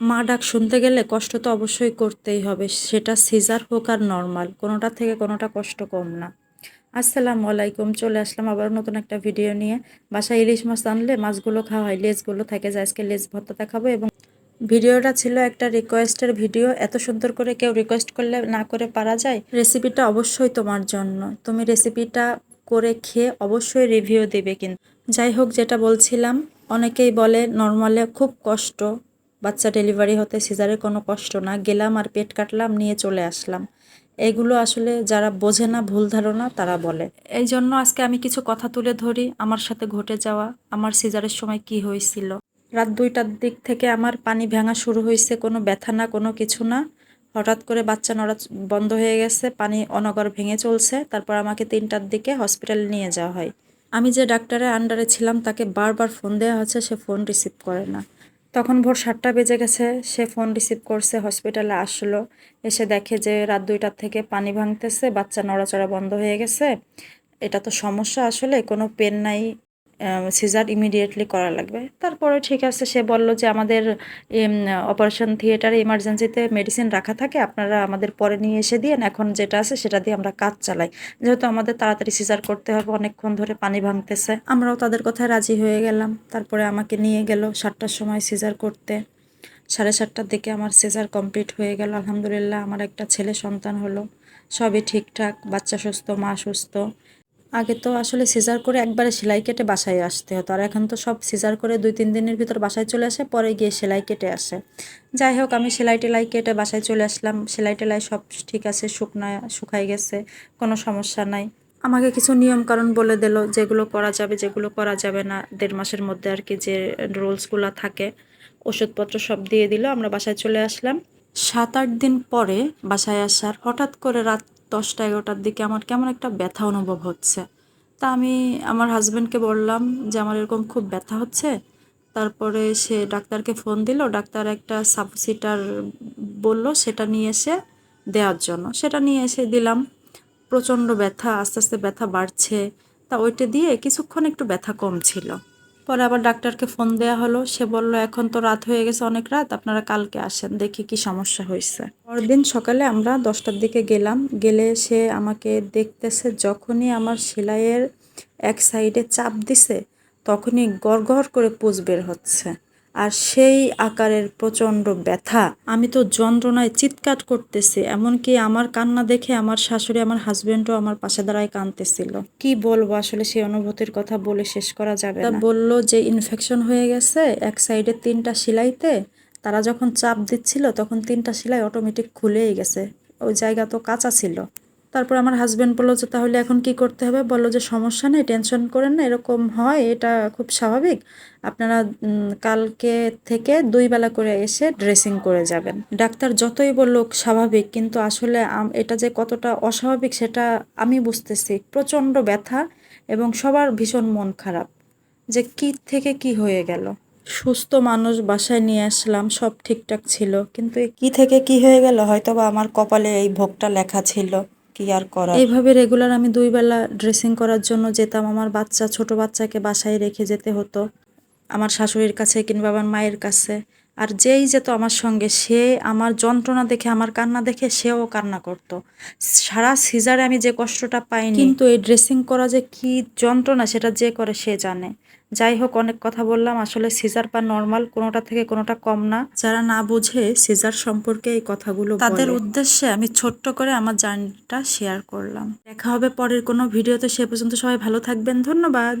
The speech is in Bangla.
মা ডাক শুনতে গেলে কষ্ট তো অবশ্যই করতেই হবে, সেটা সিজার হোক আর নর্মাল, কোনোটা থেকে কোনোটা কষ্ট কম না। আসসালামু আলাইকুম, চলে আসলাম আবার নতুন একটা ভিডিও নিয়ে। বাসায় ইলিশ মাছ আনলে মাছগুলো খাওয়া হয়, লেজগুলো থাকে যায় আজকে লেজ ভর্তা দেখাবো এবং ভিডিওটা ছিল একটা রিকোয়েস্টের ভিডিও, এত সুন্দর করে কেউ রিকোয়েস্ট করলে না করে পারা যায়? রেসিপিটা অবশ্যই তোমার জন্য, তুমি রেসিপিটা করে খেয়ে অবশ্যই রিভিউ দেবে কিন্তু। যাই হোক, যেটা বলছিলাম, অনেকেই বলে নর্মালে খুব কষ্ট বাচ্চা ডেলিভারি হতে সিজারের কোনো কষ্ট না, গেলাম আর পেট কাটলাম, নিয়ে চলে আসলাম। এগুলো আসলে যারা বোঝে না, ভুল ধারণা, তারা বলে। এই জন্য আজকে আমি কিছু কথা তুলে ধরি, আমার সাথে ঘটে যাওয়া, আমার সিজারের সময় কি হয়েছিল। রাত দুইটার দিক থেকে আমার পানি ভাঙা শুরু হয়েছে, কোনো ব্যথা না, কোনো কিছু না। হঠাৎ করে বাচ্চা নড়া বন্ধ হয়ে গেছে, পানি অনগর ভেঙে চলছে, তারপর আমাকে তিনটার দিকে হসপিটালে নিয়ে যাওয়া হয়। আমি যে ডাক্তারের আন্ডারে ছিলাম, তাকে বারবার ফোন দেওয়া হচ্ছে, সে ফোন রিসিভ করে না। তখন ভোর সাতটা বেজে গেছে। সে ফোন রিসিভ করছে, হসপিটালে আসলো। এসে দেখে যে রাত দুইটার থেকে পানি ভাঙতেছে, বাচ্চা নড়াচড়া বন্ধ হয়ে গেছে। এটা তো সমস্যা, আসলে কোনো পেন নাই। সিজার ইমিডিয়েটলি করা লাগবে। তারপরে ঠিক আছে, সে বলল যে আমাদের অপারেশন থিয়েটারে ইমার্জেন্সিতে মেডিসিন রাখা থাকে, আপনারা আমাদের পরে নিয়ে এসে দিন এখন যেটা আছে সেটা দিয়ে আমরা কাজ চালাই। যেহেতু আমাদের তাড়াতাড়ি সিজার করতে হবে, অনেকক্ষণ ধরে পানি ভাঙতেছে। আমরাও তাদের কথায় রাজি হয়ে গেলাম। তারপরে আমাকে নিয়ে গেল সাতটার সময় সিজার করতে। সাড়ে সাতটার দিকে আমার সিজার কমপ্লিট হয়ে গেল, আলহামদুলিল্লাহ। আমার একটা ছেলে সন্তান হলো। সবই ঠিকঠাক, বাচ্চা সুস্থ, মা সুস্থ। আগে তো আসলে সিজার করে একবারে সেলাই কেটে বাসায় আসতে হতো। আর এখন তো সব সিজার করে দুই, তিন দিনের ভিতর বাসায় চলে আসে, পরে গিয়ে সেলাই কেটে আসে। যাই হোক, আমি সেলাই টেলাই কেটে বাসায় চলে আসলাম। সেলাই টেলাই সব ঠিক আছে, শুকনা শুকাই গেছে, কোনো সমস্যা নাই। আমাকে কিছু নিয়ম কারণ বলে দিল, যেগুলো করা যাবে, যেগুলো করা যাবে না। দেড় মাসের মধ্যে আর কি যে রোলসগুলো থাকে, ওষুধপত্র সব দিয়ে দিল। আমরা বাসায় চলে আসলাম। সাত, আট দিন পরে বাসায় আসার হঠাৎ করে রাত দশটা, এগারোটার দিকে আমার কেমন একটা ব্যথা অনুভব হচ্ছে। তা আমি আমার হাজব্যান্ডকে বললাম যে, আমার এরকম খুব ব্যথা হচ্ছে। তারপরে সে ডাক্তারকে ফোন দিল। ডাক্তার একটা সাবসিটার বলল সেটা নিয়ে এসে দেওয়ার জন্য। সেটা নিয়ে এসে দিলাম। প্রচণ্ড ব্যথা, আস্তে আস্তে ব্যথা বাড়ছে। তা ওইটা দিয়ে কিছুক্ষণ একটু ব্যথা কম ছিল। পরে আবার ডাক্তারকে ফোন দেওয়া হলো। সে বলল, এখন তো রাত হয়ে গেছে, অনেক রাত, আপনারা কালকে আসেন, দেখি কি সমস্যা হয়েছে। পরদিন সকালে আমরা দশটার দিকে গেলাম। গেলে সে আমাকে দেখতেছে, যখনই আমার সেলাইয়ের এক সাইডে চাপ দিছে, তখনই গড় করে পুজ বের হচ্ছে। আর সেই আকারের প্রচণ্ড ব্যথা। আমি তো যন্ত্রণায় চিৎকার করতেছি এমনকি আমার কান্না দেখে আমার শাশুড়ি আমার হাজবেন্ডও আমার পাশে দাঁড়ায় কাঁদতেছিল। কি বলব আসলে সেই অনুভূতির কথা বলে শেষ করা যাবে না। বলল যে ইনফেকশন হয়ে গেছে এক সাইডে তিনটা সেলাইতে তারা যখন চাপ দিচ্ছিল তখন তিনটা সেলাই অটোমেটিক খুলেই গেছে। ওই জায়গা তো কাঁচা ছিল। তারপর আমার হাজব্যান্ড বলল যে, তাহলে এখন কি করতে হবে? বলল যে, সমস্যা নেই টেনশন করেন না, এরকম হয়, এটা খুব স্বাভাবিক। আপনারা কালকে থেকে দুই বেলা করে এসে ড্রেসিং করে যাবেন। ডাক্তার যতই বলল স্বাভাবিক, কিন্তু আসলে এটা যে কতটা অস্বাভাবিক সেটা আমি বুঝতেছি। প্রচণ্ড ব্যথা এবং সবার ভীষণ মন খারাপ। যে, কি থেকে কি হয়ে গেল? সুস্থ মানুষ বাসায় নিয়ে আসলাম, সব ঠিকঠাক ছিল। কিন্তু কি থেকে কি হয়ে গেল? হয়তো বা আমার কপালে এই ভোগটা লেখা ছিল। কি আর করা এইভাবে রেগুলার আমি দুই বেলা ড্রেসিং করার জন্য যেতাম। আমার বাচ্চা, ছোট বাচ্চাকে বাসায় রেখে যেতে হতো। আমার শাশুড়ির কাছে কিংবা আমার মায়ের কাছে। আর যেই যেত আমার সঙ্গে সে আমার যন্ত্রণা দেখে আমার কান্না দেখে সেও কান্না করত। সারা সিজারে আমি যে কষ্টটা পাইনি। কিন্তু এই ড্রেসিং করা যে কি যন্ত্রণা সেটা যে করে সে জানে। যাই হোক অনেক কথা বললাম। আসলে সিজার বা নর্মাল কোনোটা থেকে কোনোটা কম না। যারা না বুঝে সিজার সম্পর্কে এই কথাগুলো তাদের উদ্দেশ্যে আমি ছোট্ট করে আমার জার্নিটা শেয়ার করলাম। দেখা হবে পরের কোনো ভিডিওতে। সে পর্যন্ত সবাই ভালো থাকবেন। ধন্যবাদ।